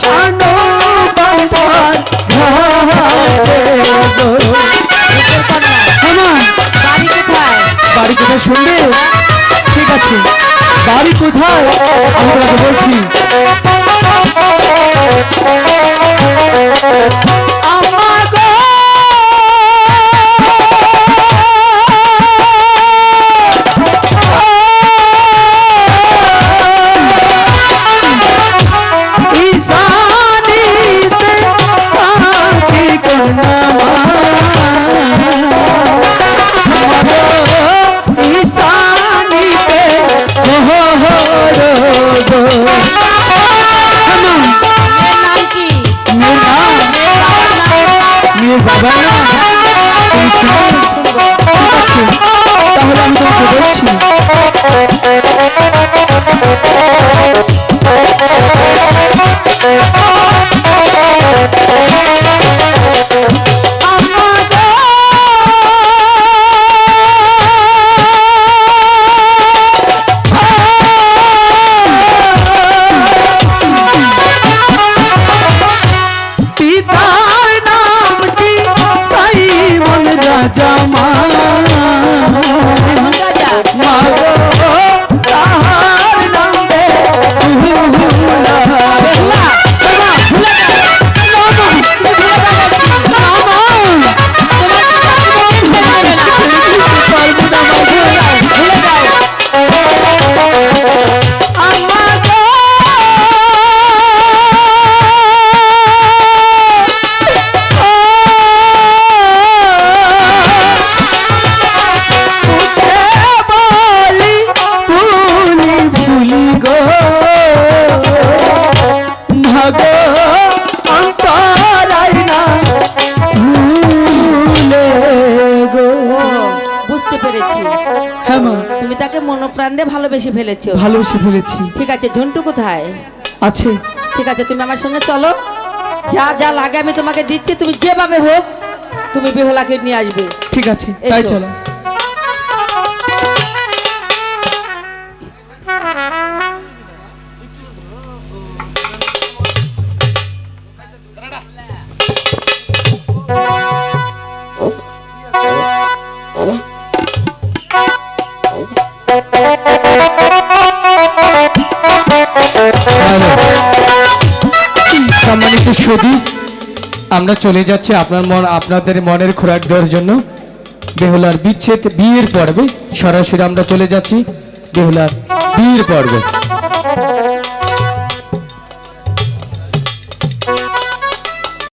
শানো বাবার ঘরে বাড়ি কোথায়? বাড়ি কোথায় শুনবে ঠিক আছে। বাড়ি কোথায়? আমরা বলছি। পাখি বুঝতে পেরেছি। হ্যাঁ মা। তুমি তাকে মনোপ্রাণ দিয়ে ভালোবেসে ফেলেছো। ভালোবেসে ফেলেছি। ঠিক আছে ঝন্টু কোথায়? আছে। ঠিক আছে তুমি আমার সঙ্গে চলো। যা যা লাগে আমি তোমাকে দিচ্ছি তুমি যেভাবে হোক তুমি বেহুলাকে নিয়ে আসবে। ঠিক আছে তাই চলো। সুদী আমরা চলে যাচ্ছি আপনার মন, আপনাদের মনের খোরাক দেওয়ার জন্য। বেহুলার বিচ্ছেদ বিয়ের পর্বে। সরাসরি আমরা চলে যাচ্ছি বেহুলার বিয়ের পর্বে।